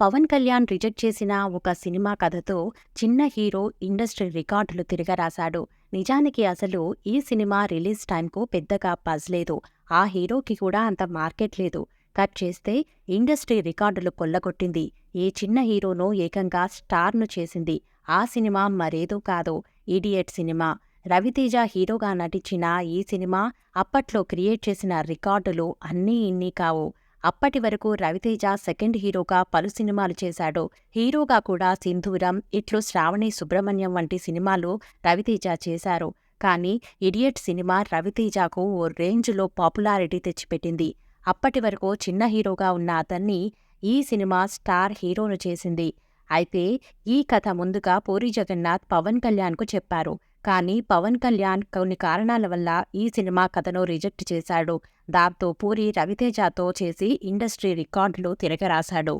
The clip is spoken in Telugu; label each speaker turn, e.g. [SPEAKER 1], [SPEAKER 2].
[SPEAKER 1] పవన్ కళ్యాణ్ రిజెక్ట్ చేసిన ఒక సినిమా కథతో చిన్న హీరో ఇండస్ట్రీ రికార్డులు తిరగరాశాడు. నిజానికి అసలు ఈ సినిమా రిలీజ్ టైంకు పెద్దగా పజ్ లేదు. ఆ హీరోకి కూడా అంత మార్కెట్ లేదు. కట్ చేస్తే ఇండస్ట్రీ రికార్డులు కొల్లగొట్టింది. ఈ చిన్న హీరోను ఏకంగా స్టార్ను చేసింది. ఆ సినిమా మరేదో కాదు ఇడియట్ సినిమా. రవితేజ హీరోగా నటించిన ఈ సినిమా అప్పట్లో క్రియేట్ చేసిన రికార్డులు అన్నీ ఇన్ని కావు. అప్పటి వరకు రవితేజ సెకండ్ హీరోగా పలు సినిమాలు చేశాడు. హీరోగా కూడా సింధూరం ఇట్లు శ్రావణి సుబ్రహ్మణ్యం వంటి సినిమాలు రవితేజ చేశారు. కానీ ఇడియట్ సినిమా రవితేజకు ఓ రేంజ్లో పాపులారిటీ తెచ్చిపెట్టింది. అప్పటి వరకు చిన్న హీరోగా ఉన్న అతన్ని ఈ సినిమా స్టార్ హీరోను చేసింది. అయితే ఈ కథ ముందుగా పూరి జగన్నాథ్ పవన్ కళ్యాణ్కు చెప్పారు. కానీ పవన్ కళ్యాణ్ కొన్ని కారణాల వల్ల ఈ సినిమా కథను రిజెక్ట్ చేశాడు. దాంతో పూరి రవితేజతో చేసి ఇండస్ట్రీ రికార్డులు తిరగరాశాడు.